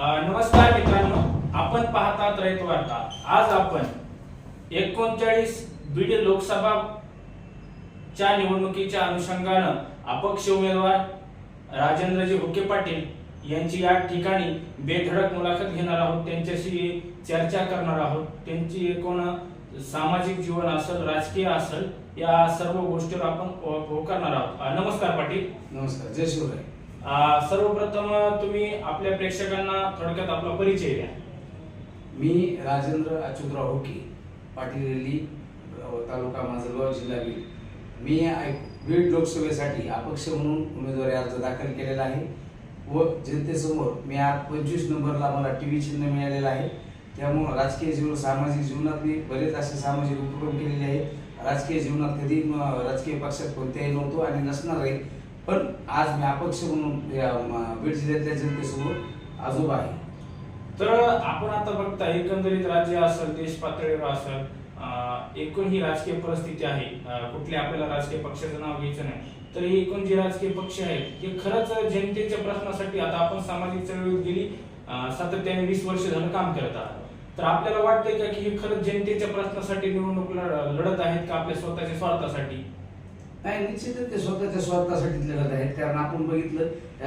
नमस्कार मित्रांनो. आपण पाहतात रयत वार्ता आज आपण एकोणचाळीस बीड लोकसभा च्या निवडणुकीच्या अनुषंगानं अपक्ष उमेदवार राजेंद्रजी भुके पाटील यांची या ठिकाणी बेधडक मुलाखत घेणार आहोत. त्यांच्याशी चर्चा करणार आहोत. त्यांची एकूण सामाजिक जीवन असेल राजकीय असेल या सर्व गोष्टीवर आपण करणार आहोत. नमस्कार पाटील. नमस्कार. जय शिवराय. सर्वप्रथम तुम्ही आपल्या प्रेक्षकांना थोडक्यात आपला परिचय द्या. मी राजेंद्र अच्युतराव होके पाटील तालुका माजलगाव जिल्हा बीड. मी बीड लोकसभेसाठी अपक्ष म्हणून उमेदवारी अर्ज दाखल केलेला आहे व जनतेसमोर मी आज पंचवीस नंबरला मला टी व्ही चिन्ह मिळालेलं आहे. त्यामुळं राजकीय जीवन सामाजिक जीवनात मी बरेच असे सामाजिक उपक्रम केलेले आहे राजकीय जीवनात कधी राजकीय पक्षात कोणत्याही नव्हतो आणि नसणार आहे पण आज मी अपक्ष म्हणून या, म, बीड जिल्ह्यातल्या जनतेसमोर आजोबा आहे तर आपण आता बघता एकंदरीत राज्य असेल देश पातळीवर असेल अं, एकूण ही राजकीय परिस्थिती आहे. अं, कुठल्या आपल्याला राजकीय पक्षाचं नाव घ्यायचं नाही. तर हे एकूण जे राजकीय पक्ष आहेत हे खरंच जनतेच्या प्रश्नासाठी आता आपण सामाजिक चळवळीत गेली अं, सातत्याने वीस वर्ष झालं काम करत आहात. तर आपल्याला वाटतंय का की हे खरंच जनतेच्या प्रश्नासाठी निवडणूक लढ- लढत आहेत का आपल्या स्वतःच्या स्वार्थासाठी? नाही निश्चितच ते स्वतःच्या स्वार्थासाठी लढत आहेत. कारण आपण बघितलं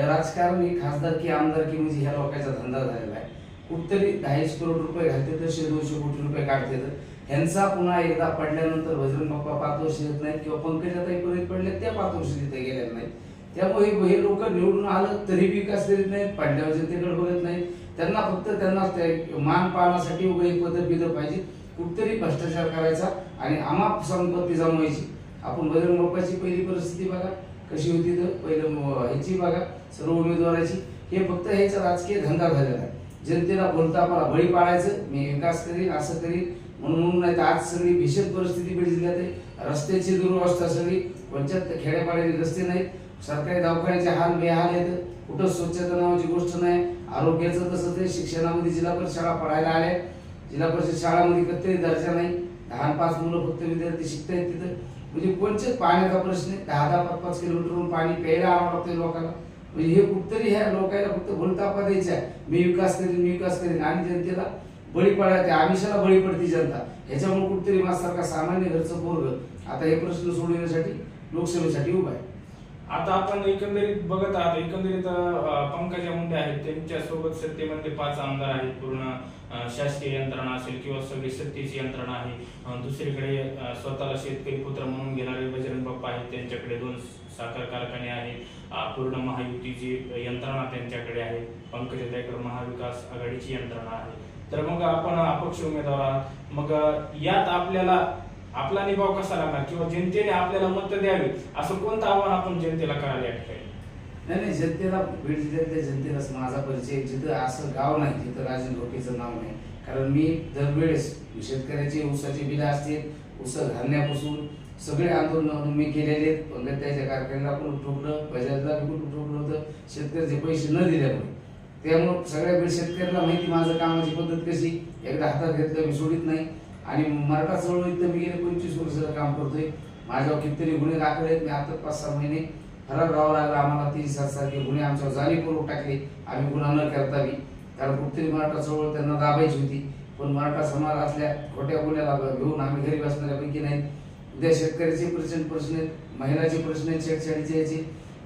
राजकारण हे खासदारकी आमदारकी म्हणजे ह्या लोकांचा धंदा झालेला आहे. कुठतरी दहाच करोड रुपये घालते तर शे दोनशे कोटी रुपये काढते तर. ह्यांचा पुन्हा एकदा पडल्यानंतर भजरंग बाप्पा पाच वर्ष येत नाहीत किंवा पंकजाताई परत पडल्या त्या पाच वर्ष तिथे गेल्या नाहीत. त्यामुळे हे- लोक निवडून आलं तरी विकास करीत नाहीत पडल्यावर जनतेकडे बघत नाहीत. त्यांना फक्त त्यांना ते मान पाळण्यासाठी उभं एक पदर बिदर पाहिजे कुठतरी भ्रष्टाचार करायचा आणि आमाप संपत्ती जमवायची. आपण बजरंग बाप्पाची पहिली परिस्थिती बघा. कशी होती तर? पहिलं ह्याची बघा. सर्व उमेदवाराची. हे फक्त ह्याचा राजकीय धंदा झालेला आहे. जनतेला बोलता मला बळी पाडायचं. मी विकास करीन असं करीन. म्हणून म्हणून नाही तर आज सगळी भीषण परिस्थिती बीड जिल्ह्यात आहे रस्त्याची दुरवस्था सगळी. पंचायत खेड्यापाड्याचे रस्ते नाहीत. सरकारी दवाखान्याचे हाल बेहाल आहेत. कुठं स्वच्छता नावाची गोष्ट नाही. आरोग्याचं तसंच आहे शिक्षणामध्ये जिल्हा परिषद शाळा पडायला आल्या. जिल्हा परिषद शाळामध्ये कत्तरी दर्जा नाही. दहा पाच मुलं फक्त विद्यार्थी शिकतायत तिथं. म्हणजे कोणतेच पाण्याचा प्रश्न आहे दहा दहा पाच पाच किलोमीटरवरून पाणी प्यायला आणावं लोकांना. म्हणजे हे कुठतरी ह्या लोकांना फक्त बोलतापा द्यायचा मी विकास करीन मी विकास करीन. आणि जनतेला बळी पडायला त्या आमिषाला बळी पडते जनता. ह्याच्यामुळे कुठतरी माझ्यासारखा सामान्य घरचं पोरग आता हे प्रश्न सोडवण्यासाठी लोकसभेसाठी उभा आहे. आता आपण एकंदरीत बघत आहात एकंदरीत पंकजा मुंडे आहेत त्यांच्यासोबत सत्तेमध्ये पाच आमदार आहेत पूर्ण शासकीय यंत्रणा असेल किंवा सगळी सत्तेची यंत्रणा आहे. दुसरीकडे स्वतःला शेतकरी पुत्र म्हणून घेणारे बजरंग बाप्पा आहेत त्यांच्याकडे दोन साखर कारखाने आहेत. पूर्ण महायुतीची यंत्रणा त्यांच्याकडे आहे. पंकजाताईकडे महाविकास आघाडीची यंत्रणा आहे. तर मग आपण अपक्ष उमेदवार आहात. मग यात आपल्याला आपला निभाव कसा लागणार? किंवा जनतेने आपल्याला मत द्यावे? असं कोणतं आव्हान आपण जनतेला करायला या ठिकाणी नाही नाही जनतेला भेट जिल्ह्यातल्या जनतेलाच माझा परिचय जिथं असं गाव नाही जिथं राजन लोकेचं नाव नाही. कारण मी दरवेळेस शेतकऱ्याची उसाचे बिलं असतील ऊस घालण्यापासून सगळे आंदोलन मी केलेले आहेत. पंगत्याच्या कारखान्याला पण ठोकलं बजाजला पण ठोकलं होतं. शेतकऱ्याचे पैसे न दिल्यामुळे. त्यामुळं सगळ्या वेळ शेतकऱ्याला माहिती माझं कामाची पद्धत कशी? एकदा हातात घेतलं मी सोडित नाही. आणि मराठा चळवळीत तर मी गेले पंचवीस वर्ष काम करतोय. माझ्यावर कितीतरी गुन्हे दाखल आहेत. मी आता पाच सहा महिने फरार राहावं लागलं. आम्हाला तीन सात सारखे गुन्हे आमच्यावर जाणीवपूर्वक टाकले. आम्ही गुन्हा न करता मी कारण कुठतरी मराठा चळवळ त्यांना दाबायची होती. पण मराठा समाज असल्या खोट्या गुन्ह्याला घेऊन आम्ही घरी बसणाऱ्यापैकी नाही उद्या शेतकऱ्याचे प्रचंड प्रश्न आहेत. महिलाचे प्रश्न आहेत. शेतशाळीचे याचे.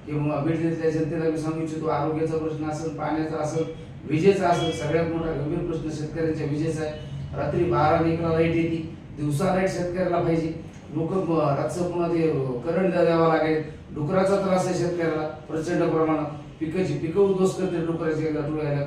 किंवा बीड जिल्ह्यातल्या जनतेला मी सांगू इच्छितो आरोग्याचा प्रश्न असेल पाण्याचा असेल विजेचा असेल सगळ्यात मोठा गंभीर प्रश्न शेतकऱ्यांच्या विजेचा आहे. रात्री बारा एकला लाइट येते. दिवसा लाइट शेतकऱ्याला पाहिजे. लोक रातचं पुन्हा ते करंट द्यावा लागेल. डुकराचा त्रास आहे शेतकऱ्याला प्रचंड प्रमाणात. पिकाची पिकं उद्ध्वस्त करते डुकराची डोळ्याला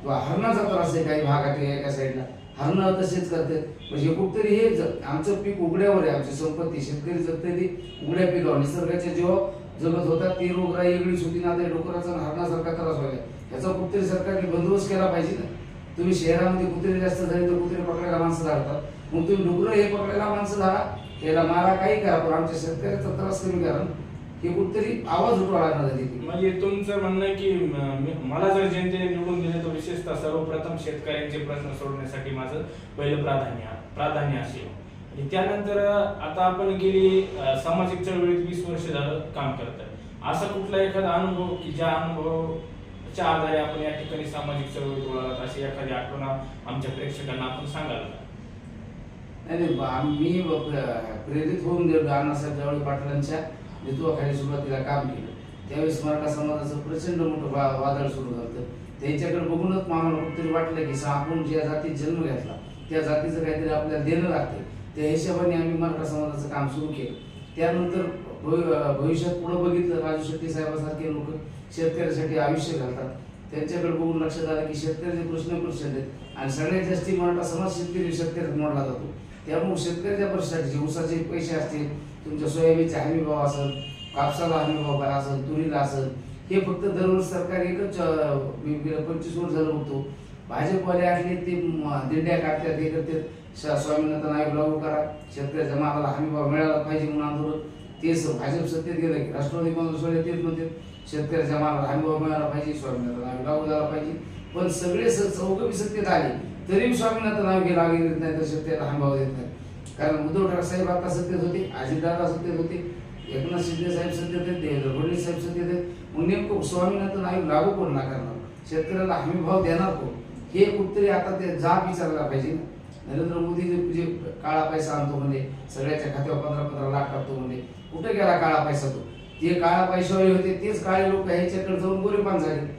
किंवा हरणाचा त्रास आहे काही भागात आहे एका साईडला हरणं तसेच करते म्हणजे कुठतरी हे आमचं पीक उघड्यावर आहे. आमची संपत्ती शेतकरी जगते ती उघड्या पिकावर. निसर्गाच्या जेव्हा जगत होता ती रोगराई वेगळीच होती. ना ते डुकराचा हरणासारखा त्रास व्हायला याचा कुठतरी सरकारने बंदोबस्त केला पाहिजे ना. तुम्ही शहरामध्ये कुत्रे जास्त झाले तर कुत्रे पकडायला माणसं धाडतात मग तुम्ही डुकरं हे पकडायला माणसं धाडा त्याला मारा काही करा पण आमच्या शेतकऱ्याचा त्रास कमी करा. हे कुठतरी आवाज उठवा लागणार म्हणजे तुमचं म्हणणं आहे की म- मला जर जनतेने निवडून दिले तर विशेषतः सर्वप्रथम शेतकऱ्यांचे प्रश्न सोडण्यासाठी माझं पहिलं प्राधान्य प्राधान्य असेल. आणि त्यानंतर आता आपण गेली अ, सामाजिक चळवळीत वीस वर्ष झालं काम करत असा कुठला एखादा अनुभव की ज्या अनुभव च्या आधारे आपण या ठिकाणी सामाजिक चळवळी वळालात अशी एखादी आठवण आमच्या प्रेक्षकांना आपण सांगाल का? नाही नाही मी प्रेरित होऊन गेलो अण्णासाहेब जावळे पाटलांच्या नेतृत्वाखाली सुरुवातीला काम केलं. त्यावेळेस मराठा समाजाचं प्रचंड मोठं वा वादळ सुरू झालं त्यांच्याकडे बघूनच मला कुठतरी वाटलं की आपण ज्या जातीत जन्म घेतला त्या जातीचं काहीतरी आपल्याला देणं लागतं त्या हिशोबाने आम्ही मराठा समाजाचं काम सुरू केलं. त्यानंतर भवि- भविष्यात पुढं बघितलं राजू शेट्टी साहेबासारखे लोक शेतकऱ्यासाठी आयुष्य घालतात. त्यांच्याकडे बघून लक्षात आलं की शेतकऱ्याचे प्रश्न प्रचंड आहेत आणि सगळ्यात जास्ती मराठा समाज शेतकरी शेतकऱ्यात मोडला जातो. त्यामुळे शेतकऱ्याच्या परिस्थितीसाठी उसाचे पैसे असतील तुमच्या सोयाबीनचे हमी भाव असेल कापसाला हमी भाव काय असेल तुरीला असेल हे फक्त दरवर्षी सरकार एकच गेल्या पंचवीस वर्ष झालं होतो भाजपवाले असले ते दिंड्या काढतात हे करतात. स्वामीनाथन आयोग लागू करा. शेतकऱ्याच्या मालाला हमी भाव मिळाला पाहिजे म्हणून आंदोलन. तेच भाजप सत्तेत गेलं की राष्ट्रवादी काँग्रेसवाले तेच म्हणतात. शेतकऱ्याच्या मालाला हमी मिळाला पाहिजे स्वामीनाथन आम्ही लागू झाला पाहिजे. पण सगळे स- चौघं सत्तेत आले तरी स्वामीनाथन आयोग हे लागू देत नाही तर शेतकऱ्याला हमी देत नाही कारण उद्धव ठाकरे साहेब आता सत्तेत होते अजितदादा सत्तेत होते एकनाथ शिंदे साहेब सत्तेत आहेत देवेंद्र फडणवीस साहेब सत्तेत आहेत. मग नेमकं स्वामीनाथन आयोग लागू कोण ना करणार शेतकऱ्याला हमी भाव देणार कोण? हे कुठतरी आता ते जाब विचारला पाहिजे नरेंद्र मोदी जे काळा पैसा आणतो म्हणजे सगळ्याच्या खात्यावर पंधरा पंधरा लाख टाकतो म्हणजे कुठे गेला काळा पैसा तो? जे काळा पैशावाले होते तेच काळे लोक ह्याच्याकडे जाऊन गोरेपान झाले.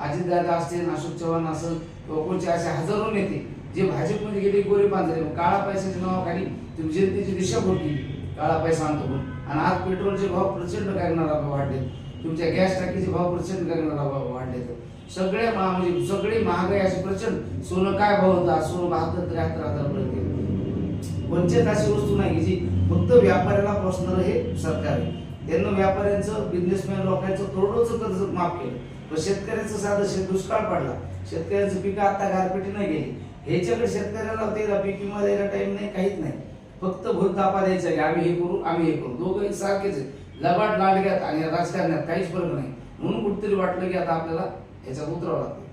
अजितदादा असतील अशोक चव्हाण असेल किंवा कोणचे असे हजारो नेते जे भाजपमध्ये गेले गोरेपान झाले. काळा पैशाच्या नावाखाली तुम्ही जनतेची दिशा होती काळा पैसा आणतो म्हणून. आणि आज पेट्रोलचे भाव प्रचंड गगनाला वाढले. तुमच्या गॅस टाकीचे भाव प्रचंड करणारा भाव वाढले. सगळे महा- म्हणजे सगळी महागाई असे प्रचंड. सोनं काय भाव होता? सोनं बहात्तर त्र्याहत्तर हजारपर्यंत कोणत्याच अशी वस्तू नाही जी फक्त व्यापाऱ्याला पोचणारं हे सरकार आहे. त्यांना व्यापाऱ्यांचं बिझनेसमॅन लोकांचं करोडोचं कर्ज माफ केलं. पण शेतकऱ्याचं साधं शेत दुष्काळ पडला. शेतकऱ्याचं पिकं आता नाही गेली. ह्याच्याकडे शेतकऱ्याला त्याला पीक विमा द्यायला टाइम नाही काहीच नाही. फक्त भूत द्यायचा की आम्ही हे करू आम्ही हे करू. दोघं सारखेच आहे. लबाड लाडक्यात आणि राजकारणात काहीच फरक नाही. म्हणून कुठेतरी वाटलं की आता आपल्याला ह्याच्यात उतरावं लागतं.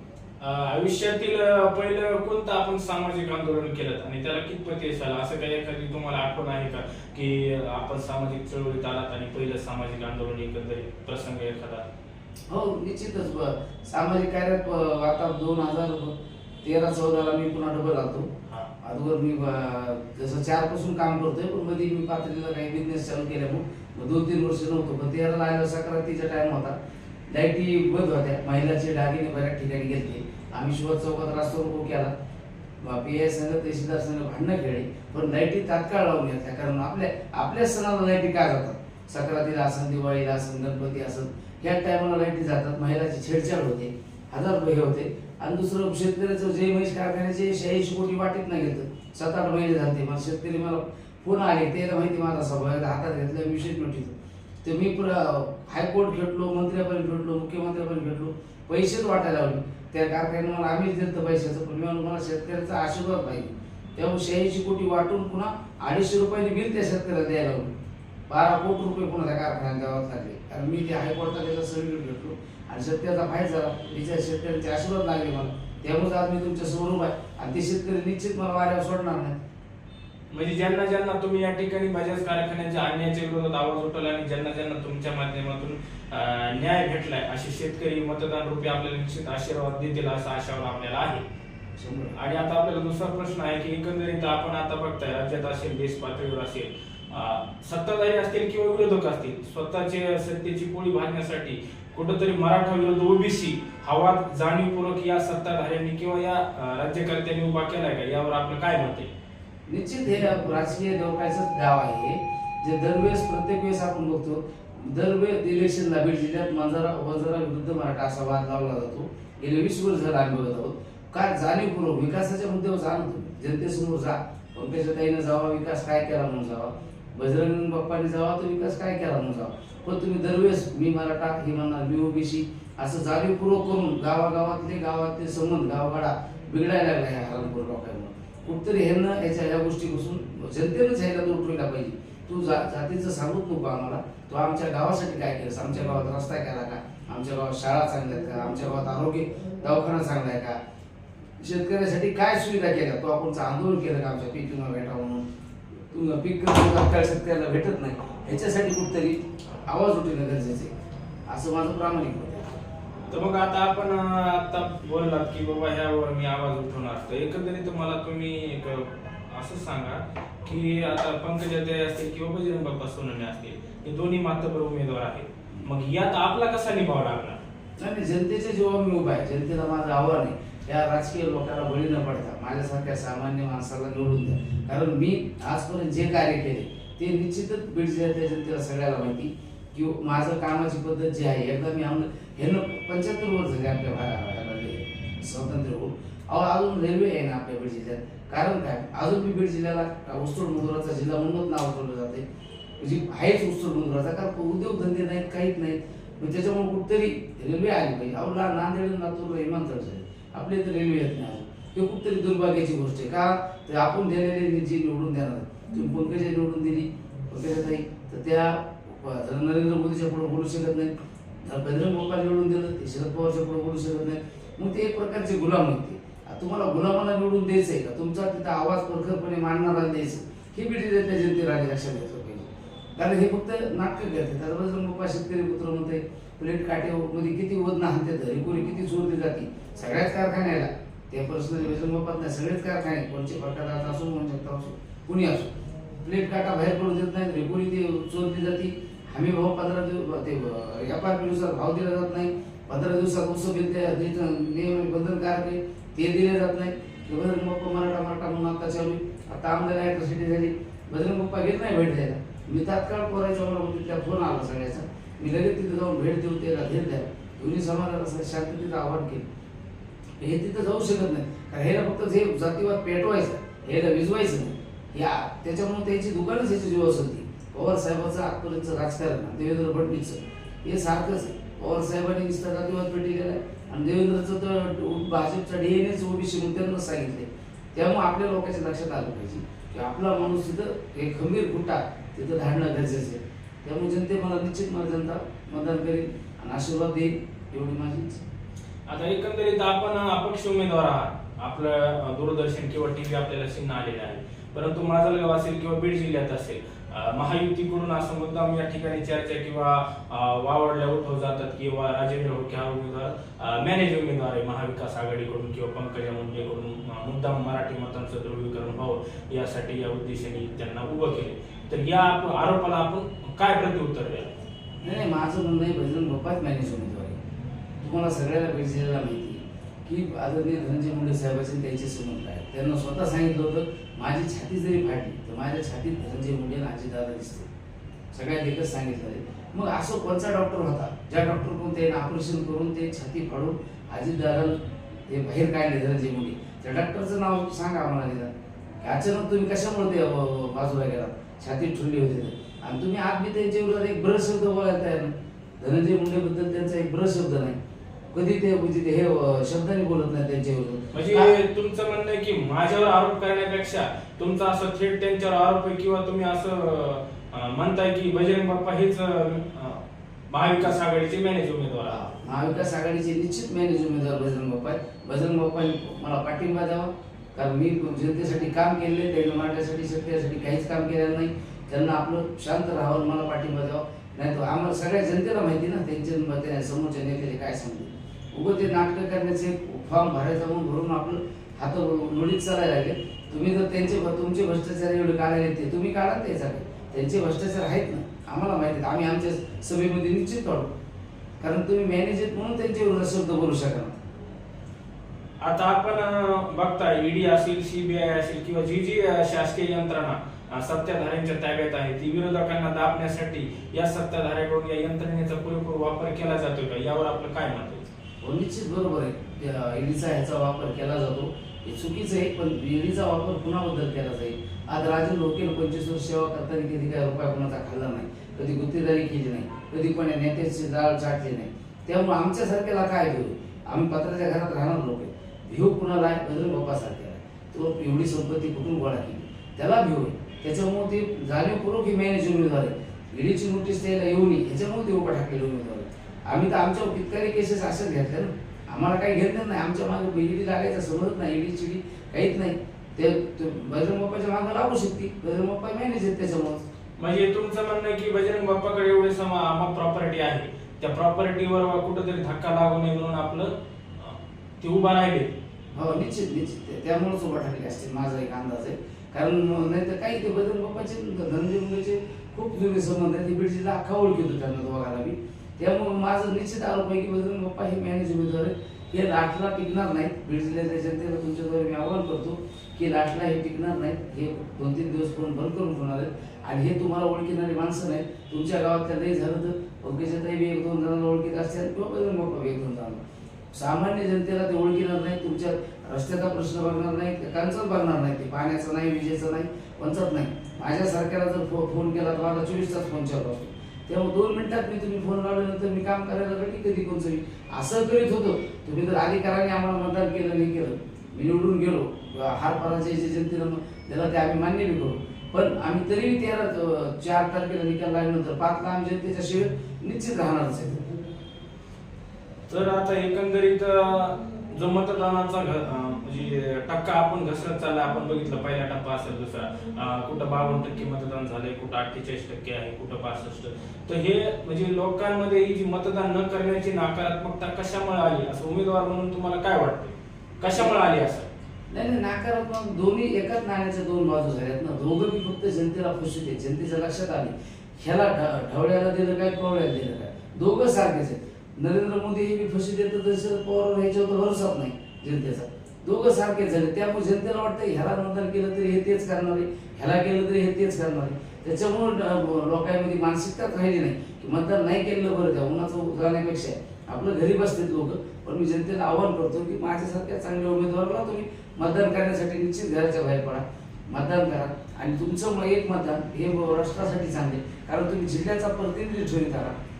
आयुष्यातील पहिलं कोणतं आपण सामाजिक आंदोलन केलं आणि त्याला कितपत यश आलं? असं काही एखादी तुम्हाला आठवण आहे का? की आपण सामाजिक चळवळीत आलात आणि पहिलं सामाजिक आंदोलन एकंदरीत प्रसंग एखादा? हो निश्चितच. सामाजिक कार्यात आता दोन हजार तेरा चौदाला मी पुन्हा डबल आलतो हा. अगोदर मी जसं चारपासून काम करतोय पण मध्ये मी पातळीला काही बिझनेस चालू केल्यामुळे मग. दोन तीन वर्ष नव्हतो पण तेराला आलं संक्रांतीचा टाइम होता. लाईटी बंद होत्या. महिलाचे दागिने बऱ्याच ठिकाणी गेलते आम्ही शिवाज चौकात रस्ता रोको केला. पी आय संघ तहसीलदार संघ भांडणं खेळली. पण लाईटी तात्काळ लावून घेतल्या कारण आपल्या आपल्या सणाला लाईटी काय जातात? सक्रातीला असन दिवाळीला असन गणपती असन या टायमाला लाईटी जातात. महिलाची छेडछाड होते. हजार रुपये होते. आणि दुसरं शेतकऱ्याचं जय महेश कारखान्याचे शहाऐंशी कोटी वाटीत नाही घेतं सात आठ महिने झाले. मला शेतकरी मला फोन आले. त्याला माहिती माझा स्वभाव हातात घेतलं विशेष नोटीस तर मी पुढं हायकोर्ट भेटलो मंत्र्यापर्यंत भेटलो मुख्यमंत्र्यापर्यंत भेटलो. पैसेच वाटायला लावले त्या कारखान्याने मला आम्हीच दिलं पैशाचं पण मी मला शेतकऱ्याचा आशीर्वाद पाहिजे. त्यामुळे शहाऐंशी कोटी वाटून पुन्हा अडीचशे रुपयाने बिल त्या शेतकऱ्याला द्यायला लावलं. बारा कोटी रुपये पुन्हा त्या कारखान्यात द्यावं लागले. कारण मी ते हायकोर्टात त्याचा सर्टिफिकेट भेटलो आणि शेतकऱ्याचा फायदा झाला तिच्या शेतकऱ्यांचे आशीर्वाद लागले मला त्यामुळे आज मी तुमच्यासमोर उभा आहे. आणि ते शेतकरी निश्चित मला वाऱ्यावर सोडणार नाही म्हणजे ज्यांना ज्यांना तुम्ही या ठिकाणी बजाज कारखान्याच्या आणण्याच्या विरोधात आवाज उठवला आणि ज्यांना ज्यांना तुमच्या माध्यमातून न्याय भेटलाय असे शेतकरी मतदान रूपी आपल्याला निश्चित आशीर्वाद देतील असं आशावर आपल्याला आहे. आणि आता आपल्याला दुसरा प्रश्न आहे की एकंदरीत आपण आता बघताय राज्यात असेल देश पातळीवर असेल सत्ताधारी असतील किंवा विरोधक असतील स्वतःचे सत्तेची पोळी भागण्यासाठी कुठंतरी मराठा विरोध ओबीसी हवा जाणीवपूर्वक या सत्ताधाऱ्यांनी किंवा या राज्यकर्त्यांनी उभा केलाय का? यावर आपलं काय मत आहे? निश्चित हे राजकीय डोक्याचं गाव आहे. जे दरवेळेस प्रत्येक वेळेस आपण बघतो दरवेळेस इलेक्शनला बीड जिल्ह्यात मंजारा वंजारा विरुद्ध मराठा असा वाद लावला जातो. गेले वीस वर्ष झालं आम्ही बघत आहोत. काय जाणीवपूर्वक विकासाच्या मुद्द्यावर जा ना तुम्ही जनतेसमोर जा. पंकजाताईनं जावा विकास काय केला म्हणून जावा. बजरंग बाप्पांनी जावा तो विकास काय केला म्हणून जावा. पण तुम्ही दरवेळेस मी मराठा हे म्हणणार मी ओबीसी असं जाणीवपूर्वक करून गावागावातले गावातले संबंध गावगाडा बिघडायला लागला ह्या हरणपूर लोकांमुळे कुठतरी ह्यांना याच्या ह्या गोष्टीपासून जनतेनंच ह्याला दूर ठेवला पाहिजे. तू जा जातीचं सांगूच नको आम्हाला. तू आमच्या गावासाठी काय केलंस? आमच्या गावात रस्ता केला का? आमच्या गावात शाळा चांगल्या आहेत का? आमच्या गावात आरोग्य दवाखाना चांगला आहे का? शेतकऱ्यासाठी काय सुविधा केल्या? तो आपण आंदोलन केलं का आमच्या पीक विमा भेटा म्हणून? तुम्हाला पीक कर्ज तात्काळ शेतकऱ्याला भेटत नाही. ह्याच्यासाठी कुठतरी आवाज उठवणं गरजेचं आहे. असं माझं प्रामाणिक तर मग आता आपण आता बोललात की बाबा ह्यावर मी आवाज उठवणार. तर एकंदरीत मला तुम्ही एक असं सांगा की आता पंकजाताई असतील किंवा बजरंग बाप्पा सोनवणे असतील हे दोन्ही मातबर उमेदवार आहेत. मग यात आपला कसा निभाव लागला नाही जनतेचे जनतेच्या जीवावर मी उभा आहे. जनतेला माझं आव्हान आहे. या राजकीय लोकांना बळी न पडता माझ्यासारख्या सामान्य माणसाला निवडून द्या. कारण मी आजपर्यंत जे कार्य केले ते निश्चितच बीड जिल्ह्यातल्या जनतेला सगळ्याला माहिती की माझं कामाची पद्धत जी आहे एकदा मी आम्हाला हे पंच्याहत्तर वर्ष झाले आपल्या भा- ह्याला स्वातंत्र्य होऊन. अहो अजून रेल्वे आहे ना आपल्या बीड जिल्ह्यात. कारण काय? अजून मी बीड जिल्ह्याला उस्तूर मंजुराचा जिल्हा म्हणूनच नाव ठेवलं जाते. म्हणजे आहेच उस्तूर मंजुराचा कारण उद्योगधंदे नाहीत काहीच नाहीत. मग त्याच्यामुळे कुठतरी रेल्वे आली पाहिजे. अहो ला- नांदेड आणि लातूर विमानतळ झाले. आपल्या इथं रेल्वे येत नाही हे कुठतरी दुर्भाग्याची गोष्ट आहे. का तर आपण दिलेले जी निवडून देणार तुम्ही पंकजा निवडून दिली? पंकजाताई तर त्या नरेंद्र मोदीच्या पुढे बोलू शकत नाही धर्मेंद्र बजरंग निवडून दिलं ते शरद पवारच्या पुढे बोलू शकत नाही. मग ते एक प्रकारचे गुलाम होते. तुम्हाला गुलामाला निवडून द्यायचंय का? तुमचा तिथं आवाज परखरपणे मांडणारा द्यायचं हे बिटी त्या जनतेला राजे लक्षात घ्यायचं पाहिजे. कारण हे फक्त नाटक करते त्याचा बजरंग शेतकरी पुत्र म्हणते प्लेट काट्यामध्ये किती वजन हाणतात रिकोरी किती चोरली जाते सगळ्याच कारखान्याला. ते पर्सनल बजरंग नाही सगळेच कारखाने कोणचे प्रकार असो म्हणू असो कुणी असो. प्लेट काटा बाहेर पडू देत नाही रेकोरी ते चोरली जाते हमी भाव पंधरा दिवस ते व्यापार आरनुसार भाव दिला जात नाही. पंधरा दिवसात उत्सव बिल नियम बंधनकारक आहे ते दिले जात नाही. की बजरंग बाप्पा मराठा मराठा म्हणून आता चालू आता आमदार ॲट्रॉसिटी झाली. बजरंग बाप्पा घेत नाही भेट द्यायला. मी तात्काळ पोरायच्या मला म्हणजे त्या फोन आला सगळ्याचा. मी लगेच तिथे जाऊन भेट देऊ त्याला भेट द्या. दोन्ही समाजाला शांततेचं आव्हान केलं. हे तिथं जाऊ शकत नाही. कारण ह्याला फक्त हे जातीवाद पेटवायचं ह्याला विजवायचं नाही. या त्याच्यामुळे त्याची दुकानच याची जीव असेल पवार साहेबांचं आजपर्यंतचं राजकारण देवेंद्र फडणवीसचं हे सारखंच आहे. पवार साहेबांनी नुसता जातीवाद पेटलेला आहे आणि देवेंद्रचं तर भाजपचा डीएनएच ओबीसी म्हणून सांगितले त्यामुळे आपल्या लोकांच्या लक्षात आलं पाहिजे की आपला माणूस तिथं हे खंबीर खुटा तिथं धाडणं गरजेचं आहे. त्यामुळे जनते मला निश्चित मला जनता मतदान करेल आणि आशीर्वाद देईल एवढी माझी आता एकंदरीत आपण अपक्ष उमेदवार आहात. आपलं दूरदर्शन किंवा टीव्ही आपल्याला चिन्ह आलेलं आहे. परंतु माझा गाव असेल किंवा बीड जिल्ह्यात असेल. महायुतीकडून असं मुद्दाम या ठिकाणी चर्चा किंवा वावडल्या उठव जातात किंवा राजेंद्र होके हा उमेदवार मॅनेज उमेदवार आहे महाविकास आघाडीकडून किंवा पंकजा मुंडेकडून मुद्दाम मराठी मतांचं ध्रुवीकरण व्हावं यासाठी या उद्देशाने त्यांना उभं केले. तर या आरोपाला आपण काय प्रत्युत्तर द्या नाही नाही माझं म्हणणं आहे भजन बाप्पाच मॅनेज उमेदवार आहे. तुम्हाला सगळ्याला भेटलेला माहिती की आदरणीय धनंजय मुंडे साहेबांचे त्यांचे संबंध आहेत. त्यांना स्वतः सांगितलं होतं माझी छाती जरी फाटली तर माझ्या छातीत धनंजय मुंडे आणि अजितदादा दिसते. सगळ्यात एकच सांगितलं मग असं कोणचा डॉक्टर होता? ज्या डॉक्टर ते ऑपरेशन करून ते छाती फाडून अजितदादा ते बाहेर काढले धनंजय मुंडे. त्या डॉक्टरचं नाव सांगा आम्हाला निदान. अचानक तुम्ही कशामुळे ते बाजूला गेला? छाती ठुरली होती आणि तुम्ही आज बी त्यांच्या विरोधात एक ब्रश शब्द बोलायला तयार नाही. धनंजय मुंडेबद्दल त्यांचा एक ब्रश शब्द नाही. कधी ते म्हणजे ते हे शब्दाने बोलत नाही त्यांच्या विरोधात. म्हणजे तुमचं म्हणणं आहे की माझ्यावर आरोप करण्यापेक्षा तुमचा असं थेट त्यांच्यावर आरोप आहे किंवा तुम्ही असं म्हणताय की बजरंग बाप्पा हेच महाविकास आघाडीचे मॅनेज उमेदवार आहात. महाविकास आघाडीचे निश्चित मॅनेज उमेदवार बजरंग बाप्पा आहेत. बजरंग बाप्पांनी मला पाठिंबा द्यावा. कारण मी जनतेसाठी काम केले त्यांनी मराठ्यासाठी शेतकऱ्यासाठी काहीच काम केलेलं नाही. त्यांना आपलं शांत राहावं मला पाठिंबा द्यावा. नाही तर आम्हाला सगळ्या जनतेला माहिती ना त्यांच्या समोरच्या नेत्याने काय सांगते उगं ते नाटकं करण्याचे फॉर्म भरायचा म्हणून भरून आपलं हात लोळीत चालायला लागले. तुम्ही जर त्यांचे तुमचे भ्रष्टाचार एवढे काढायला येते तुम्ही काढा ते सगळे. त्यांचे भ्रष्टाचार आहेत ना. आम्हाला माहिती आहेत. आम्ही आमच्या सभेमध्ये निश्चित काढू कारण तुम्ही मॅनेजर म्हणून त्यांचे शब्द बोलू शकाल आता आपण बघता बघताय ईडी असेल सीबीआय असेल किंवा जी जी शासकीय यंत्रणा सत्ताधाऱ्यांच्या ताब्यात आहे. ती विरोधकांना दाबण्यासाठी या सत्ताधाऱ्याकडून या यंत्रणेचा पुरेपूर वापर केला जातोय का? यावर आपलं काय मत आहे? हो निश्चित बरोबर आहे. त्या ईडीचा ह्याचा वापर केला जातो. हे चुकीचं आहे पण ईडीचा वापर कुणाबद्दल केला जाईल? आज राजन लोकेल पंचवीस वर्ष सेवा करताना कधी काय रुपया कोणाचा खाल्ला नाही. कधी गुत्तेदारी केली नाही. कधी कोण्या नेत्याची डाळ चाटली नाही. त्यामुळे आमच्यासारख्याला काय घेऊ? आम्ही पत्राच्या घरात राहणार लोक आहे. भिव कुणाला आहे? अजून बाप्पासारखे तो एवढी संपत्ती कुठून गोळा केली? त्याला भिव आहे. त्याच्यामुळे ते जाणीवपूर्वक ही मॅनेज उमेदवार आहे ईडीची नोटीस त्याला येऊ नये. ह्याच्यामुळे ते उभा टाकलेले उमेदवार आहे आम्ही तर आमच्या कितकारी केसेस असंच घेतल्या ना. आम्हाला काही घेतलं नाही आमच्या मागे ईडी लागायचं समजत नाही ईडी चिडी काहीच नाही. ते बजरंग बाप्पाच्या मागे लागू शकते. बजरंग बाप्पा मॅनेज आहेत त्याच्यामुळे. म्हणजे तुमचं म्हणणं आहे की बजरंग बाप्पाकडे एवढे समा प्रॉपर्टी आहे. त्या प्रॉपर्टीवर कुठंतरी धक्का लागू नये म्हणून आपलं ते उभा राहिले. हो निश्चित निश्चित. त्यामुळेच उभा ठाकले असतील. माझा एक अंदाज आहे. कारण नाही तर काही ते बदल बाप्पाचे धनंजय मुंडेचे खूप जुने संबंध आहेत. बीड जिल्हा अख्खा ओळखीतो त्यांना दोघांना मी त्यामुळे माझं निश्चित आरोप आहे की बजरंग बाप्पा हे मॅनेज उमेदवार हे लाटला टिकणार नाहीत. बीड जिल्ह्याच्या जनतेला तुमच्याद्वारे मी आवाहन करतो की लाटला हे टिकणार नाहीत. हे दोन तीन दिवस करून बंद करून होणार आहेत. आणि हे तुम्हाला ओळखणारी माणसं नाहीत. तुमच्या गावात काही झालं तर पंकजाताई बी एक दोन जणांना ओळखीत असतील किंवा बजरंग बाप्पा एक दोन जणांना. सामान्य जनतेला ते ओळखणार नाही तुमच्या रस्त्याचा प्रश्न बघणार नाही कांचन बघणार नाही ते पाण्याचं नाही विजेचं नाही पंचत नाही. माझ्यासारख्याला जर फो फोन केला तर मला चोवीस तास फोन चालू असतो. तेव्हा दोन मिनिटात मी तुम्ही फोन लावल्यानंतर मी काम करायला कधी कधी कोणचं मी असं करीत होतो. तुम्ही जर अधिकाराने आम्हाला मतदान केलं नाही केलं. मी निवडून गेलो. हार पराजयाची जनतेनं त्याला ते आम्ही मान्य बी करू. पण आम्ही तरीही त्याला चार तारखेला निकाल लागल्यानंतर पाच लाख जनतेच्या शिवाय निश्चित राहणारच आहे तर आता एकंदरीत जो मतदानाचा जी टक्का आपण घसरत चालला आपण बघितलं पहिला टप्पा असेल दुसरा. कुठं बावन्न टक्के मतदान झालंय कुठं अठ्ठेचाळीस टक्के आहे कुठं पासष्ट तर हे म्हणजे लोकांमध्ये ही जी मतदान न करण्याची नकारात्मकता कशामुळे आली? असं उमेदवार म्हणून तुम्हाला काय वाटतं कशामुळे आली असं? नाही नाही नकारात्मक दोन्ही एकाच नाण्याच्या दोन बाजू झाल्यात ना. दोघं बी फक्त जनतेला खुशी देत जनतेच्या लक्षात आले. ह्याला ढवळ्याला दिलं काय कवळ्याला दिलं काय? दोघं सारखेच आहेत. नरेंद्र मोदी हे बी फशी देतो तसं पवार ह्याच्यावर भरोसाच नाही जनतेचा. दोघं सारखे झाले त्यामुळे जनतेला वाटतं ह्याला मतदान केलं तरी हे तेच करणार आहे ह्याला केलं तरी हे तेच करणार आहे. त्याच्यामुळे लोकांमध्ये मानसिकताच राहिली नाही. की मतदान नाही केलं बरं त्या उन्हाचं जाण्यापेक्षा आपलं घरी बसतात लोक. पण मी जनतेला आवाहन करतो की माझ्यासारख्या चांगल्या उमेदवाराला तुम्ही मतदान करण्यासाठी निश्चित घराच्या बाहेर पडा. मतदान करा. आणि तुमचं एक मतदान हे राष्ट्रासाठी चांगले कारण तुम्ही जिल्ह्याचा प्रतिनिधी ठेवित आहात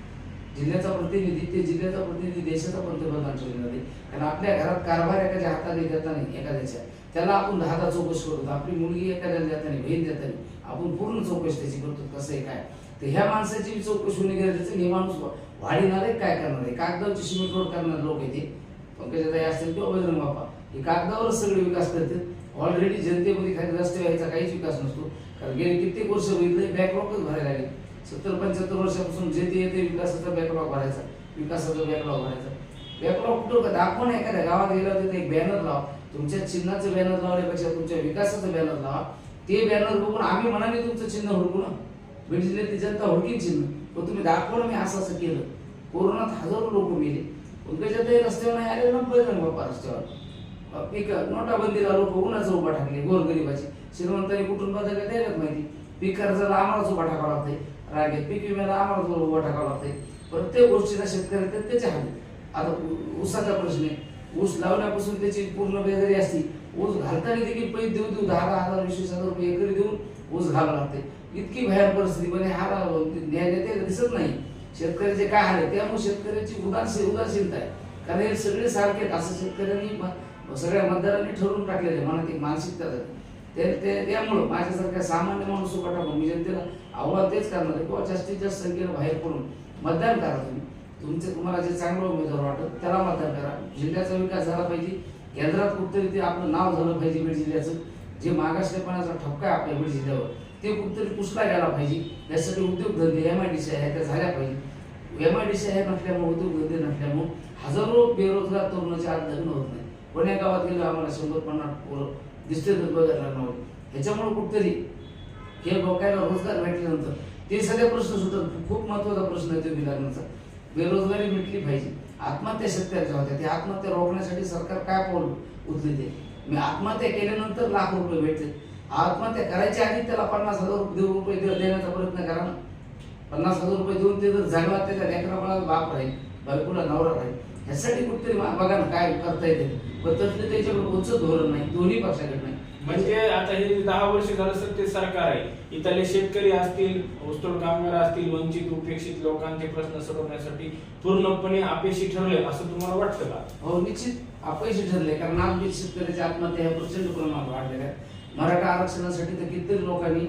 जिल्ह्याचा प्रतिनिधी ते जिल्ह्याचा प्रतिनिधी देशाचा पंतप्रधान ठेवणार आहे कारण आपल्या घरात कारभार एखाद्या हाताने देता नाही एखाद्याच्या. त्याला आपण दहा चौकशी करतो आपली मुलगी एखाद्याला देताना बहीण देताना आपण पूर्ण चौकशी त्याची करतो कसं आहे काय? तर ह्या माणसाची चौकशी होणे गरजेचं हे माणूस वाढीणार आहे काय करणार आहे? कागदावरची सिमेंट रोड लोक येते पंकजाताई असतील किंवा बजरंग बाप्पा. हे कागदावरच सगळे विकास करतात. ऑलरेडी जनतेमध्ये खाली रस्ते व्हायचा काहीच विकास नसतो. कारण गेले कित्येक वर्ष बघितलं बॅकलॉकच भरायला लागले. सत्तर पंच्याहत्तर वर्षापासून जे ते येते विकासाचा बॅकलॉग भरायचा. विकासाचा बॅकलॉग भरायचा. बॅकलॉग कुठं का दाखवा एखाद्या गावात गेला तिथे एक बॅनर लावा. तुमच्या चिन्हाचं बॅनर लावल्यापेक्षा तुमच्या विकासाचं बॅनर लावा. ते बॅनर बघून आम्ही मनाने तुमचं चिन्ह हुडकू ना. म्हणजे बीड जिल्ह्यातली जनता हुडकीन चिन्ह. पण तुम्ही दाखवा मी असं असं केलं. कोरोनात हजारो लोक मेले. पंकजात रस्त्यावर नाही आले ना बजरंग बाप्पा रस्त्यावर. पीक नोटाबंदीला लोक उन्हाचं उभा टाकले गोरगरिबाची. श्रीमंतांनी कुठून बदलले द्यायलाच माहिती? पीक कर्जाला आम्हालाच उभा टाकावं लागते रागेत पीक विम्याला आम्हाला थोडं उभं टाकावं लागतंय. प्रत्येक गोष्टीला शेतकरी ते त्याच्या हाती आता ऊसाचा प्रश्न आहे. ऊस लावण्यापासून त्याची पूर्ण बेजारी असती. ऊस घालताना देखील पैसे देऊ देऊ दहा दहा हजार वीस वीस हजार रुपये एकरी देऊन ऊस घालावं लागते इतकी भयान परिस्थिती पण हा न्याय नेते दिसत नाही. शेतकऱ्याचे काय हाल आहे त्यामुळे शेतकऱ्याची उदासीन उदासीनता आहे. कारण हे सगळे सारखे आहेत. असं शेतकऱ्यांनी सगळ्या मतदारांनी ठरवून टाकलेले आहे. मनात एक मानसिकता झाली ते ते- त्यामुळं माझ्यासारख्या सामान्य माणूस उभा टाकून मी जनतेला आव्हान तेच करणार आहे. किंवा जास्तीत जास्त संख्येनं बाहेर पडून मतदान करा तुम्ही. तुमचे तुम्हाला जे चांगलं उमेदवार वाटत त्याला मतदान करा. जिल्ह्याचा विकास झाला पाहिजे. केंद्रात कुठतरी ते आपलं नाव झालं पाहिजे बीड जिल्ह्याचं. जे मागासलेपणाचा ठपका आहे आपल्या बीड जिल्ह्यावर ते कुठतरी पुसला गेला पाहिजे. यासाठी उद्योगधंदे एम आय डी सी आहे त्या झाल्या पाहिजे. एम आय डी सी आहे नसल्यामुळे उद्योगधंदे नसल्यामुळे हजारो बेरोजगार तरुणाचे आज लग्न होत नाही. कोण्या गावात गेलो आम्हाला शंभर पन्नास पोरं. दिसते तर बघत लग्न ह्याच्यामुळे कुठतरी हे लोकांना रोजगार भेटल्यानंतर ते सगळे प्रश्न सुटत खूप महत्त्वाचा प्रश्न आहे तो लग्नाचा बेरोजगारी मिटली पाहिजे. आत्महत्या शेतकऱ्याच्या होत्या. ते आत्महत्या रोखण्यासाठी सरकार काय पाऊल उचलते? मी आत्महत्या केल्यानंतर लाख रुपये भेटते आत्महत्या करायच्या आधी त्याला पन्नास हजार रुपये देऊ रुपये देण्याचा प्रयत्न करा ना. पन्नास हजार रुपये देऊन ते जर जगला त्याच्या लेकरा बाप राहील बायकोला नवरा राहील. ह्यासाठी कुठतरी बघा ना काय करता येते. त्याच्याकडे कोणचं धोरण नाही दोन्ही पक्षाकडे नाही. म्हणजे आता हे दहा वर्ष झालं सत्तेत सरकार आहे. इथले शेतकरी असतील ऊसतोड कामगार असतील वंचित उपेक्षित लोकांचे प्रश्न सोडवण्यासाठी पूर्णपणे अपयशी ठरले असं तुम्हाला वाटतं का? हो निश्चित अपयशी ठरले कारण आज शेतकऱ्याच्या आत्महत्या प्रचंड प्रमाणात वाढलेल्या आहेत. मराठा आरक्षणासाठी तर कितीतरी लोकांनी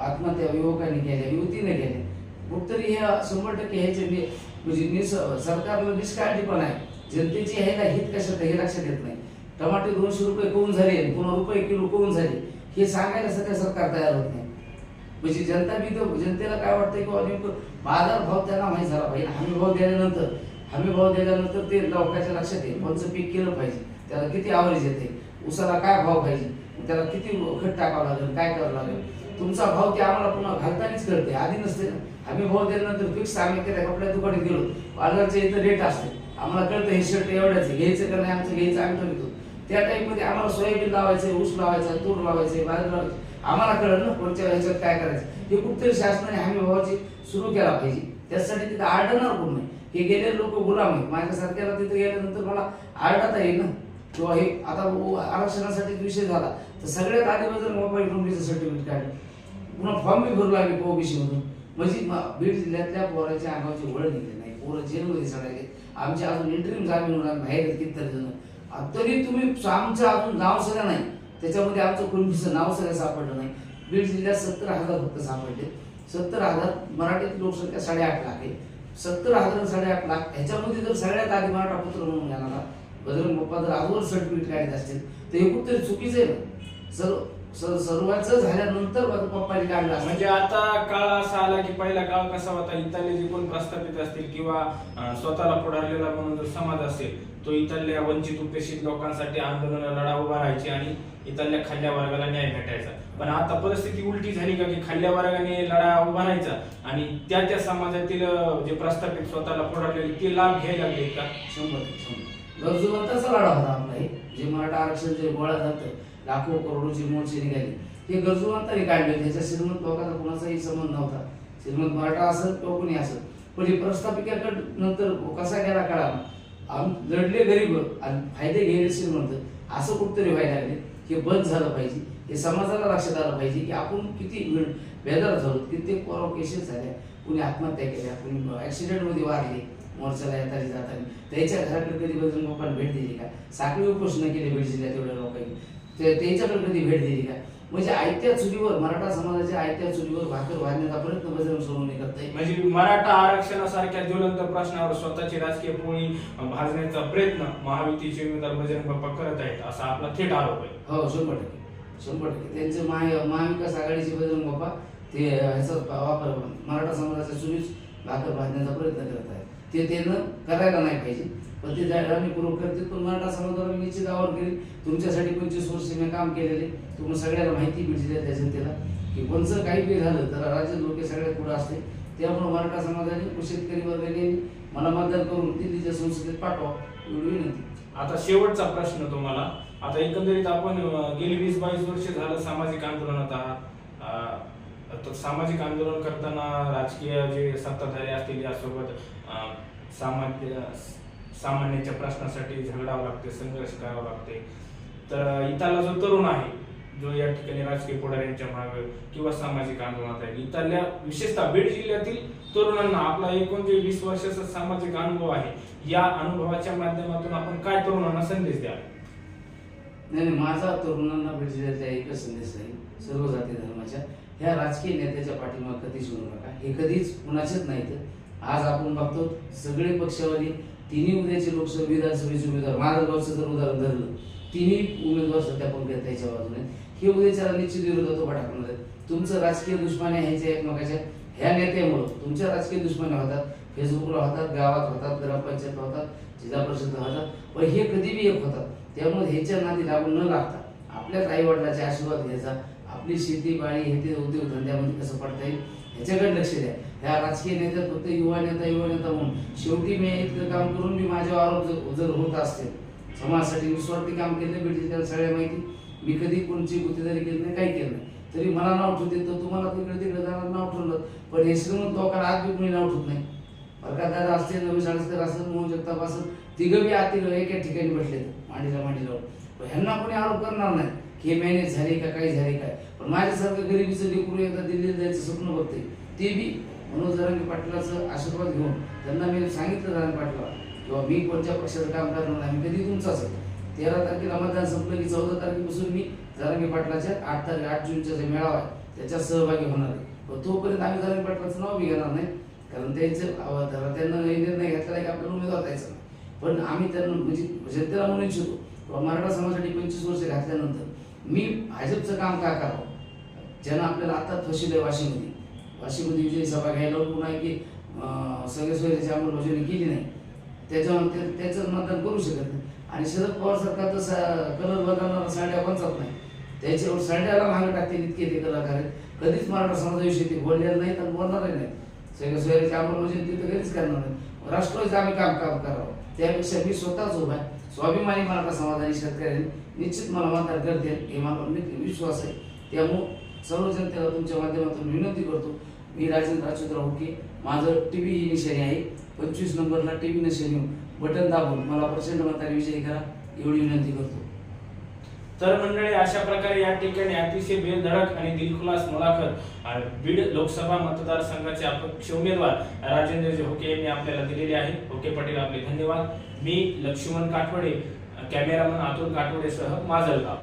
आत्महत्या युवकांनी केल्या युवतीने केल्या. कुठतरी हे शंभर टक्के ह्याचे म्हणजे निस सरकारला निष्काळजीपणा आहे. जनतेची आहे ना हित कशात हे लक्षात येत नाही. टमाटे दोनशे रुपये कोण झाले पुन्हा रुपये किलो कोण झाले? हे सांगायला सध्या सरकार तयार होत नाही. म्हणजे जनता बी तर जनतेला काय वाटतं की बाबा नेमकं बाजार भाव त्यांना माहीत झाला पाहिजे. हमी भाव दिल्यानंतर हमी भाव दिल्यानंतर ते लोकांच्या लक्षात येईल. कोणचं पीक केलं पाहिजे? त्याला किती आवरेज येते? उसाला काय भाव पाहिजे? त्याला किती खत टाकावं लागेल? काय करावं लागेल? तुमचा भाव ते आम्हाला पुन्हा घालतानीच कळते आधी नसते ना. आम्ही भाव दिल्यानंतर फिक्स आम्ही त्या कपड्या दुकानात गेलो. पार्लरच्या इथं रेट असते. आम्हाला कळतं हे शर्ट एवढ्याच घ्यायचं का नाही? आमचं घ्यायचं आम्ही ठरवतो. त्या टाईपमध्ये आम्हाला सोयाबीन लावायचं ऊस लावायचा तूर लावायचे बाजरी लावायचं आम्हाला कळलं ना कोणत्या ह्याच्यात काय करायचं? हे कुठतरी शासनाने हमी भावाची सुरू केला पाहिजे. त्यासाठी तिथं आढळणार कोण नाही? हे गेलेले लोक गुलाम आहेत. माझ्यासारख्याला तिथे गेल्यानंतर मला आढळता येईल ना? किंवा हे आता आरक्षणासाठी विषय झाला. तर सगळ्यात आधी जर मोबाईल कंपनीचं सर्टिफिकेट काढलं. पुन्हा फॉर्म बी भरू लागले ओबीसी म्हणून म्हणजे बीड जिल्ह्यातल्या पोराच्या अंगावची वळ निघली नाही पोरं जेलमध्ये सडायले आमचे अजून इंटरव्ह्यू जामीन होणार बाहेर आहेत कितीतरी जण. तरी तुम्ही आमचं अजून नाव सगळं नाही. त्याच्यामध्ये आमचं कुणबीचं नाव सगळं सापडलं नाही. बीड जिल्ह्यात सत्तर हजार फक्त सापडले. सत्तर हजार मराठीत लोकसंख्या साडेआठ लाख आहे. सत्तर हजार साडेआठ लाख ह्याच्यामध्ये जर सगळ्यात आधी मराठा पुत्र म्हणून येणारा बजरंग बाप्पा जर अगोदर सर्टिफिकेट काढत असतील तर हे कुठतरी चुकीचं आहे ना? सर्व सर्व सर्वांचं झाल्यानंतर पप्पाने काढलं म्हणजे आता काळ असा आला की पहिला काळ कसा होता इथले जे कोण प्रस्थापित असतील किंवा स्वतःला पुढारलेला म्हणून जो समाज असेल तो इथल्या वंचित उपेक्षित लोकांसाठी आंदोलन लढा उभा राहायचे आणि इथल्या खाल्ल्या वर्गाला न्याय भेटायचा. पण आता परिस्थिती उलटी झाली का की खाल्ल्या वर्गाने लढा उभा राहायचा आणि त्या त्या समाजातील जे प्रस्थापित स्वतःला पुढारलेले ते लाभ घ्यायला लागले का? शंभर शंभर गरजूवंताचा लढा होता आपला जे मराठा आरक्षण जे गोळा झालं लाखो करोडोची मोर्चे निघाली हे गरजूवंतांनी काढले त्याच्या श्रीमंत लोकांचा कोणाचाही संबंध नव्हता. श्रीमंत मराठा असत किंवा कोणी असत. पण हे प्रस्थापिकाकडे नंतर कसा गेला काळा आम्ही लढले गरीब आणि फायदे घेणे श्रीमंत. असं कुठतरी व्हायला लागले. हे बंद झालं पाहिजे. हे समाजाला लक्षात आलं पाहिजे की आपण किती वेळ बेदार झालो. कित्येक पोराव केसेस झाल्या कुणी आत्महत्या केल्या. कुणी ॲक्सिडेंटमध्ये वारले. मोर्चाला येताना जाताना. त्याच्या घराकडे कधी बजरंग बाप्पाने भेट दिली का? साखळी उपोषण केली बीड जिल्ह्यात एवढ्या लोकांनी. त्याच्याकडे कधी भेट दिली का? म्हणजे आयत्या चुलीवर मराठा समाजाच्या आयत्या चुलीवर भाकर वाढण्याचा प्रयत्न बजरंग सोनवणे करताय म्हणजे मराठा आरक्षणासारख्या ज्वलंत प्रश्नावर स्वतःची राजकीय पोळी भाजण्याचा प्रयत्न महायुतीचे उमेदवार बजरंग बाप्पा करत आहेत असा आपला थेट आरोप आहे. हो शंभर टक्के. शंभर टक्के. त्यांचे महा महाविकास आघाडीचे बजरंग बाप्पा ते ह्याचा वापर मराठा समाजाच्या चुलीच भाकर बांधण्याचा प्रयत्न करत आहेत. ते त्यानं करायला नाही पाहिजे. पण ते पूर्व करतील पण मराठा समाजाला निश्चित आवर करेल तुमच्यासाठी पंचवीस वर्ष मी काम केलेले तुम्हाला सगळ्याला माहिती मिळते त्या जनतेला की कोणचं काही बी झालं तर राज्य लोक सगळ्यात पुढे असते त्यामुळे मराठा समाजाने शेतकरी वर्गाने मला मतदान करून दिल्लीच्या संसदेत पाठवा एवढी विनंती. आता शेवटचा प्रश्न तुम्हाला आता एकंदरीत आपण गेली वीस बावीस वर्ष झालं सामाजिक आंदोलनात आहात. तर सामाजिक आंदोलन करताना राजकीय जे सत्ताधारी असतील यासोबत अं, सामान्य सामान्याच्या प्रश्नासाठी झगडावं लागते संघर्ष करावा लागते. तर इथला जो तरुण आहे जो या ठिकाणी राजकीय पुढाऱ्यांच्या मागे किंवा सामाजिक आंदोलनात आहे इथल्या विशेषतः बीड जिल्ह्यातील तरुणांना आपला एकूण जे वीस वर्षाचा सामाजिक अनुभव आहे या अनुभवाच्या माध्यमातून आपण काय तरुणांना संदेश द्या नाही माझा तरुणांना भेटलेला एकच संदेश आहे सर्व जाती धर्माच्या. ह्या राजकीय नेत्याच्या पाठीमागे कधीच होऊ नका. हे कधीच कुणाचेच तर आज आपण बघतो सगळे पक्षवादी तिन्ही उद्याचे लोकसभा विधानसभेचे उमेदवार माझं जर उदाहरण धरलं तिन्ही उमेदवार सध्या पंकज त्याच्या बाजूने हे उद्याच्या निश्चित विरोधात उभा टाकणार आहेत. तुमचं राजकीय दुश्मनी ह्याच्या एकमेकाच्या ह्या नेत्यामुळं. तुमच्या राजकीय दुश्मनी होतात फेसबुकला होतात गावात होतात ग्रामपंचायत होतात जिल्हा परिषद होतात पण हे कधी बी एक होतात. त्यामुळे ह्याच्या नादी लागून न लागता आपल्याच आई वडिलाचे आशीर्वाद घ्यायचा. आपली शेती बाळी हे ते उद्योगधंद्यामध्ये कसं पडता येईल ह्याच्याकडे लक्ष द्या. ह्या राजकीय नेत्यात फक्त युवा नेता युवा नेता म्हणून. शेवटी मी इतकं काम करून मी माझ्या आरोप जर- होत असते समाजासाठी निस्वार्थी काम केलं भेटले त्याला सगळ्या माहिती. मी कधी कोणची गुत्तेदारी केली नाही काही केलं नाही. तरी मला नाव ठेवते तर तुम्हाला तिकडे तिकडे जाणार नाव ठेवलं. पण हे श्रीमंत लोकांना आज बी कोणी नाव ठेवत नाही. प्रकाश दादा असते नवीन साडसकर असं मोहन जगताप असं तिघं बी आतील एका ठिकाणी बसले मांडीला मांडीला पण ह्यांना कोणी आरोप करणार नाही की हे मॅनेज झाले का काही झाले काय? पण माझ्यासारखं गरिबीचं लेकरू एकदा दिल्लीला जायचं स्वप्न बघते ते बी मनोज जरांगे पाटलाचं आशीर्वाद घेऊन त्यांना मी सांगितलं जरांगे पाटला किंवा मी कोणत्या पक्षाचं काम करणार नाही मी कधी तुमचाच तेरा तारखेला मतदान संपलं की चौदा तारखेपासून मी जरांगे पाटलाच्या आठ तारीख आठ जूनचा जे मेळावा आहे त्याच्यात सहभागी होणार आहे. पण तोपर्यंत आम्ही जरांगे पाटलाचं नाव बी घेणार नाही कारण त्यांचं आव- त्यांना निर्णय घेतला की आपल्याला उमेदवार द्यायचा नाही. पण आम्ही त्यांना म्हणजे जनतेला म्हणू इच्छितो किंवा मराठा समाजासाठी पंचवीस वर्ष घातल्यानंतर मी भाजपचं काम का करावं? ज्यानं आपल्याला आता फसिलं वाशिममध्ये वाशीमध्ये म्हणजे विजयी सभा घ्यायला पुन्हा आहे की सगळे सोयीची अंमलबजावणी केली नाही. त्याच्यावर ते त्याचं मतदान करू शकत नाही. आणि शरद पवार सरकार तर सा- कलर बदलणारा साड्या बनचत नाही. त्याच्यावर साड्याला मागे टाकतील इतके ते कलाकार आहेत. कधीच मराठा समाजाविषयी ते बोललेलं नाहीत आणि बोलणारही नाही सगळ्या सोयीची अंमलबजावणी तिथं कधीच करणार नाही राष्ट्रवादीचं आम्ही काम काम करावं? त्यापेक्षा मी स्वतःच उभा आहे. स्वाभिमानी मराठा समाजाने शेतकऱ्यांनी निश्चित मला मतदान करते हे मला विश्वास आहे. त्यामुळं सर्व जनतेला तुमच्या माध्यमातून विनंती करतो. मी राजेंद्र अच्युतराव हुके माझं टी व्ही ही निशाणी आहे. पंचवीस नंबरला टी व्ही निशाणी बटन दाबून मला प्रचंड मताने विजयी करा एवढी विनंती करतो. तर मंडळी अशा प्रकारे या ठिकाणी अतिशय बेधडक आणि दिलखुलास मुलाखत बीड लोकसभा मतदारसंघाचे अपक्ष उमेदवार राजेंद्र होके यांनी आपल्याला दिलेले आहे. होके पाटील आपले धन्यवाद. मी लक्ष्मण काठवडे कॅमेरामन अतुल काठवडेसह माझलगाव